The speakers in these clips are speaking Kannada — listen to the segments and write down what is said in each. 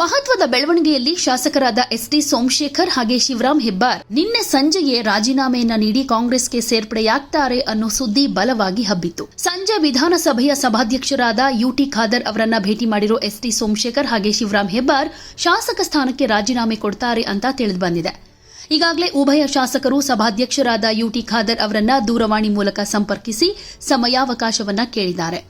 ಮಹತ್ವದ ಬೆಳವಣಿಗೆಯಲ್ಲಿ ಶಾಸಕರಾದ ಎಸ್ಟಿ ಸೋಮಶೇಖರ್ ಹಾಗೆ ಶಿವರಾಮ್ ಹೆಬ್ಬಾರ್ ನಿನ್ನೆ ಸಂಜೆಯೇ ರಾಜೀನಾಮೆಯನ್ನ ನೀಡಿ ಕಾಂಗ್ರೆಸ್ಗೆ ಸೇರ್ಪಡೆಯಾಗ್ತಾರೆ ಅನ್ನೋ ಸುದ್ದಿ ಬಲವಾಗಿ ಹಬ್ಬಿತ್ತು. ಸಂಜೆ ವಿಧಾನಸಭೆಯ ಸಭಾಧ್ಯಕ್ಷರಾದ ಯುಟಿ ಖಾದರ್ ಅವರನ್ನ ಭೇಟಿ ಮಾಡಿರೋ ಎಸ್ಟಿ ಸೋಮಶೇಖರ್ ಹಾಗೆ ಶಿವರಾಮ್ ಹೆಬ್ಬಾರ್ ಶಾಸಕ ಸ್ಥಾನಕ್ಕೆ ರಾಜೀನಾಮೆ ಕೊಡ್ತಾರೆ ಅಂತ ತಿಳಿದು ಬಂದಿದೆ. ಈಗಾಗಲೇ ಉಭಯ ಶಾಸಕರು ಸಭಾಧ್ಯಕ್ಷರಾದ ಯುಟಿ ಖಾದರ್ ಅವರನ್ನ ದೂರವಾಣಿ ಮೂಲಕ ಸಂಪರ್ಕಿಸಿ ಸಮಯಾವಕಾಶವನ್ನ ಕೇಳಿದ್ದಾರೆ.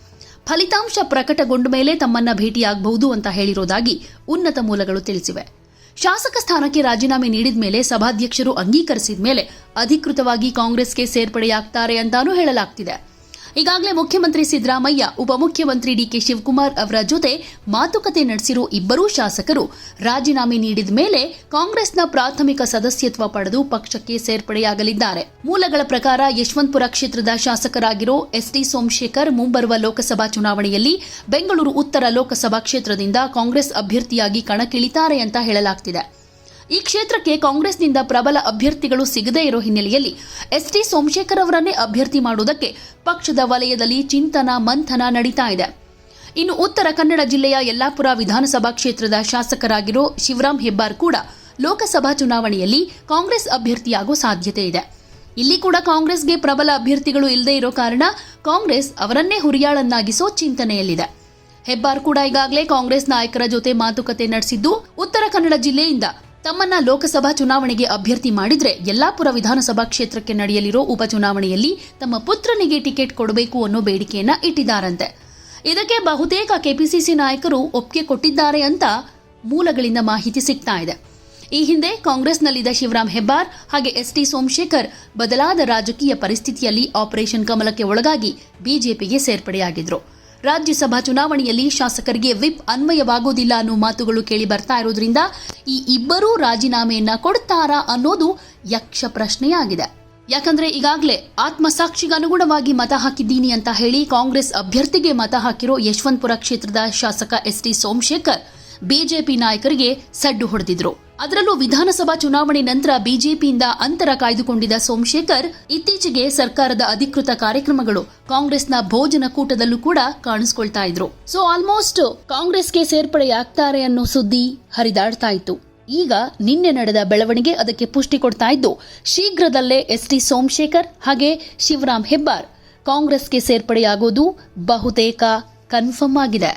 ಫಲಿತಾಂಶ ಪ್ರಕಟಗೊಂಡ ಮೇಲೆ ತಮ್ಮನ್ನ ಭೇಟಿಯಾಗಬಹುದು ಅಂತ ಹೇಳಿರೋದಾಗಿ ಉನ್ನತ ಮೂಲಗಳು ತಿಳಿಸಿವೆ. ಶಾಸಕ ಸ್ಥಾನಕ್ಕೆ ರಾಜೀನಾಮೆ ನೀಡಿದ ಮೇಲೆ ಸಭಾಧ್ಯಕ್ಷರು ಅಂಗೀಕರಿಸಿದ ಮೇಲೆ ಅಧಿಕೃತವಾಗಿ ಕಾಂಗ್ರೆಸ್ಗೆ ಸೇರ್ಪಡೆಯಾಗ್ತಾರೆ ಅಂತಾನೂ ಹೇಳಲಾಗ್ತಿದೆ. ಈಗಾಗಲೇ ಮುಖ್ಯಮಂತ್ರಿ ಸಿದ್ದರಾಮಯ್ಯ, ಉಪಮುಖ್ಯಮಂತ್ರಿ ಡಿಕೆ ಶಿವಕುಮಾರ್ ಅವರ ಜೊತೆ ಮಾತುಕತೆ ನಡೆಸಿರೋ ಇಬ್ಬರೂ ಶಾಸಕರು ರಾಜೀನಾಮೆ ನೀಡಿದ ಮೇಲೆ ಕಾಂಗ್ರೆಸ್ನ ಪ್ರಾಥಮಿಕ ಸದಸ್ಯತ್ವ ಪಡೆದು ಪಕ್ಷಕ್ಕೆ ಸೇರ್ಪಡೆಯಾಗಲಿದ್ದಾರೆ. ಮೂಲಗಳ ಪ್ರಕಾರ ಯಶವಂತಪುರ ಕ್ಷೇತ್ರದ ಶಾಸಕರಾಗಿರೋ ಎಸ್ಟಿ ಸೋಮಶೇಖರ್ ಮುಂಬರುವ ಲೋಕಸಭಾ ಚುನಾವಣೆಯಲ್ಲಿ ಬೆಂಗಳೂರು ಉತ್ತರ ಲೋಕಸಭಾ ಕ್ಷೇತ್ರದಿಂದ ಕಾಂಗ್ರೆಸ್ ಅಭ್ಯರ್ಥಿಯಾಗಿ ಕಣಕ್ಕಿಳಿತಾರೆ ಅಂತ ಹೇಳಲಾಗ್ತಿದೆ. ಈ ಕ್ಷೇತ್ರಕ್ಕೆ ಕಾಂಗ್ರೆಸ್ನಿಂದ ಪ್ರಬಲ ಅಭ್ಯರ್ಥಿಗಳು ಸಿಗದೇ ಇರೋ ಹಿನ್ನೆಲೆಯಲ್ಲಿ ಎಸ್ ಟಿ ಸೋಮಶೇಖರ್ ಅವರನ್ನೇ ಅಭ್ಯರ್ಥಿ ಮಾಡುವುದಕ್ಕೆ ಪಕ್ಷದ ವಲಯದಲ್ಲಿ ಚಿಂತನ, ಮಂಥನ ನಡೀತಾ ಇದೆ. ಇನ್ನು ಉತ್ತರ ಕನ್ನಡ ಜಿಲ್ಲೆಯ ಯಲ್ಲಾಪುರ ವಿಧಾನಸಭಾ ಕ್ಷೇತ್ರದ ಶಾಸಕರಾಗಿರೋ ಶಿವರಾಮ್ ಹೆಬ್ಬಾರ್ ಕೂಡ ಲೋಕಸಭಾ ಚುನಾವಣೆಯಲ್ಲಿ ಕಾಂಗ್ರೆಸ್ ಅಭ್ಯರ್ಥಿಯಾಗೋ ಸಾಧ್ಯತೆ ಇದೆ. ಇಲ್ಲಿ ಕೂಡ ಕಾಂಗ್ರೆಸ್ಗೆ ಪ್ರಬಲ ಅಭ್ಯರ್ಥಿಗಳು ಇಲ್ಲದೇ ಇರೋ ಕಾರಣ ಕಾಂಗ್ರೆಸ್ ಅವರನ್ನೇ ಹುರಿಯಾಳನ್ನಾಗಿಸೋ ಚಿಂತನೆಯಲ್ಲಿದೆ. ಹೆಬ್ಬಾರ್ ಕೂಡ ಈಗಾಗಲೇ ಕಾಂಗ್ರೆಸ್ ನಾಯಕರ ಜೊತೆ ಮಾತುಕತೆ ನಡೆಸಿದ್ದು ಉತ್ತರ ಕನ್ನಡ ಜಿಲ್ಲೆಯಿಂದ ತಮ್ಮನ್ನ ಲೋಕಸಭಾ ಚುನಾವಣೆಗೆ ಅಭ್ಯರ್ಥಿ ಮಾಡಿದ್ರೆ ಯಲ್ಲಾಪುರ ವಿಧಾನಸಭಾ ಕ್ಷೇತ್ರಕ್ಕೆ ನಡೆಯಲಿರೋ ಉಪಚುನಾವಣೆಯಲ್ಲಿ ತಮ್ಮ ಪುತ್ರನಿಗೆ ಟಿಕೆಟ್ ಕೊಡಬೇಕು ಅನ್ನೋ ಬೇಡಿಕೆಯನ್ನ ಇಟ್ಟಿದ್ದಾರಂತೆ. ಇದಕ್ಕೆ ಬಹುತೇಕ ಕೆಪಿಸಿಸಿ ನಾಯಕರು ಒಪ್ಪಿಗೆ ಕೊಟ್ಟಿದ್ದಾರೆ ಅಂತ ಮೂಲಗಳಿಂದ ಮಾಹಿತಿ ಸಿಗ್ತಾ ಇದೆ. ಈ ಹಿಂದೆ ಕಾಂಗ್ರೆಸ್ನಲ್ಲಿದ್ದ ಶಿವರಾಮ್ ಹೆಬ್ಬಾರ್ ಹಾಗೆ ಎಸ್ಟಿ ಸೋಮಶೇಖರ್ ಬದಲಾದ ರಾಜಕೀಯ ಪರಿಸ್ಥಿತಿಯಲ್ಲಿ ಆಪರೇಷನ್ ಕಮಲಕ್ಕೆ ಒಳಗಾಗಿ ಬಿಜೆಪಿಗೆ ಸೇರ್ಪಡೆಯಾಗಿದ್ರು. ರಾಜ್ಯಸಭಾ ಚುನಾವಣೆಯಲ್ಲಿ ಶಾಸಕರಿಗೆ ವಿಪ್ ಅನ್ವಯವಾಗೋದಿಲ್ಲ ಅನ್ನೋ ಮಾತುಗಳು ಕೇಳಿ ಬರ್ತಾ ಇರೋದ್ರಿಂದ ಈ ಇಬ್ಬರೂ ರಾಜೀನಾಮೆಯನ್ನ ಕೊಡ್ತಾರಾ ಅನ್ನೋದು ಯಕ್ಷ ಪ್ರಶ್ನೆಯಾಗಿದೆ. ಯಾಕಂದ್ರೆ ಈಗಾಗಲೇ ಆತ್ಮಸಾಕ್ಷಿಗೆ ಅನುಗುಣವಾಗಿ ಮತ ಹಾಕಿದ್ದೀನಿ ಅಂತ ಹೇಳಿ ಕಾಂಗ್ರೆಸ್ ಅಭ್ಯರ್ಥಿಗೆ ಮತ ಹಾಕಿರೋ ಯಶವಂತಪುರ ಕ್ಷೇತ್ರದ ಶಾಸಕ ಎಸ್ ಟಿ ಸೋಮಶೇಖರ್, ಬಿಜೆಪಿ ನಾಯಕರಿಗೆ ಸಡ್ಡು ಹೊಡೆದಿದ್ರು. ಅದರಲ್ಲೂ ವಿಧಾನಸಭಾ ಚುನಾವಣೆ ನಂತರ ಬಿಜೆಪಿಯಿಂದ ಅಂತರ ಕಾಯ್ದುಕೊಂಡಿದ್ದ ಸೋಮಶೇಖರ್ ಇತ್ತೀಚೆಗೆ ಸರ್ಕಾರದ ಅಧಿಕೃತ ಕಾರ್ಯಕ್ರಮಗಳು ಕಾಂಗ್ರೆಸ್ನ ಭೋಜನ ಕೂಟದಲ್ಲೂ ಕೂಡ ಕಾಣಿಸ್ಕೊಳ್ತಾ ಇದ್ರು. ಸೊ ಆಲ್ಮೋಸ್ಟ್ ಕಾಂಗ್ರೆಸ್ಗೆ ಸೇರ್ಪಡೆಯಾಗ್ತಾರೆ ಅನ್ನೋ ಸುದ್ದಿ ಹರಿದಾಡ್ತಾ ಇತ್ತು. ಈಗ ನಿನ್ನೆ ನಡೆದ ಬೆಳವಣಿಗೆ ಅದಕ್ಕೆ ಪುಷ್ಟಿ ಕೊಡ್ತಾ ಇದ್ದು, ಶೀಘ್ರದಲ್ಲೇ ಎಸ್ ಟಿ ಸೋಮಶೇಖರ್ ಹಾಗೆ ಶಿವರಾಮ್ ಹೆಬ್ಬಾರ್ ಕಾಂಗ್ರೆಸ್ಗೆ ಸೇರ್ಪಡೆಯಾಗೋದು ಬಹುತೇಕ ಕನ್ಫರ್ಮ್ ಆಗಿದೆ.